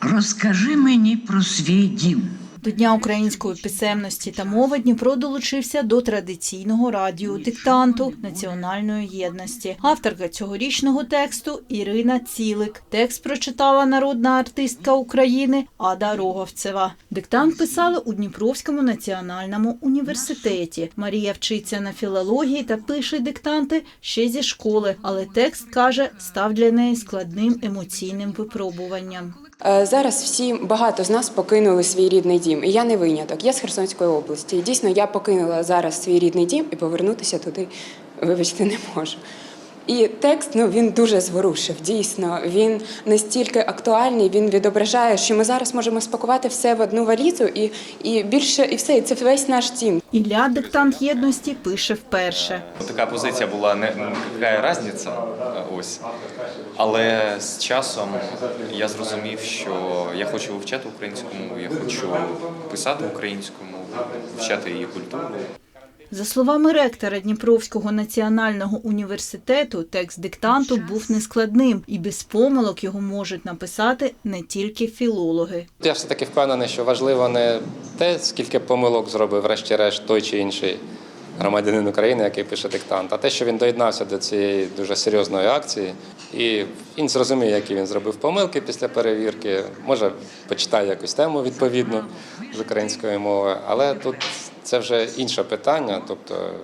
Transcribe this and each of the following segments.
Розкажи мені про свій дім. До Дня української писемності та мови Дніпро долучився до традиційного радіодиктанту національної єдності. Авторка цьогорічного тексту Ірина Цілик. Текст прочитала народна артистка України Ада Роговцева. Диктант писали у Дніпровському національному університеті. Марія вчиться на філології та пише диктанти ще зі школи, але текст каже став для неї складним емоційним випробуванням. Е, Зараз всі багато з нас покинули свій рідний дім, і я не виняток. Я з Херсонської області. І дійсно я покинула зараз свій рідний дім і повернутися туди, вибачте, не можу. І текст ну він дуже зворушив. Дійсно, він настільки актуальний. Він відображає, що ми зараз можемо спакувати все в одну валізу, і, і більше, і все. І це весь наш дім. Ілля диктант єдності пише вперше. Така позиція була не яка різниця, ось. Але з часом я зрозумів, що я хочу вивчати українську мову, я хочу писати українську мову, вивчати її культуру. За словами ректора Дніпровського національного університету, текст диктанту був нескладним і без помилок його можуть написати не тільки філологи. Я все-таки впевнений, що важливо не те, скільки помилок зробив, врешті-решт, той чи інший громадянин України, який пише диктант, а те, що він доєднався до цієї дуже серйозної акції, і він зрозуміє, які він зробив помилки після перевірки. Може, почитає якусь тему відповідну з української мови, але тут це вже інше питання. Тобто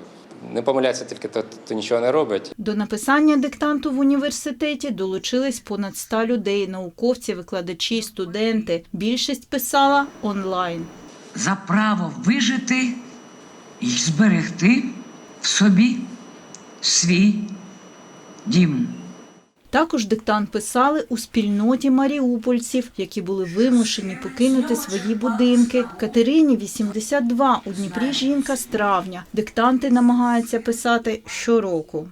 не помиляється тільки той, хто нічого не робить. До написання диктанту в університеті долучились понад 100 людей, науковці, викладачі, студенти. Більшість писала онлайн. За право вижити і зберегти в собі свій дім. Також диктант писали у спільноті маріупольців, які були вимушені покинути свої будинки. Катерині 82, у Дніпрі жінка з травня. Диктанти намагаються писати щороку.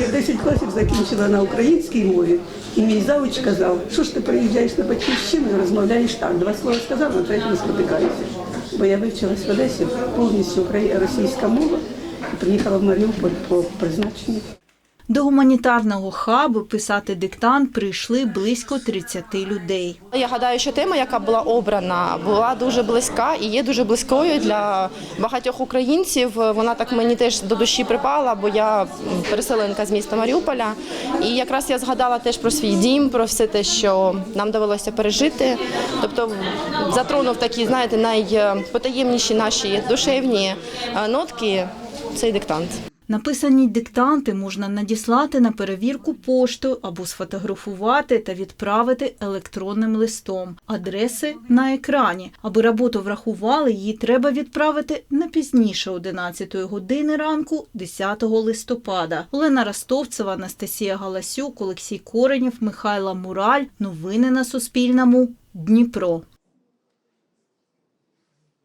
Я 10 класів закінчила на українській мові, і мій завуч казав, що ж ти приїжджаєш на батьківщину і розмовляєш так. Два слова сказав, на третьому спотикаєшся. Бо я вивчилась в Одесі повністю російська мова і приїхала в Маріуполь по призначенню. До гуманітарного хабу писати диктант прийшли близько 30 людей. Я гадаю, що тема, яка була обрана, була дуже близька і є дуже близькою для багатьох українців. Вона так мені теж до душі припала, бо я переселенка з міста Маріуполя. І якраз я згадала теж про свій дім, про все те, що нам довелося пережити. Тобто затронув такі, знаєте, найпотаємніші наші душевні е, нотки. Цей диктант. Написані диктанти можна надіслати на перевірку поштою або сфотографувати та відправити електронним листом. Адреси на екрані. Аби роботу врахували, її треба відправити не пізніше 11 години ранку 10 листопада. Олена Ростовцева, Анастасія Галасюк, Олексій Коренєв, Михайла Мураль. Новини на Суспільному. Дніпро.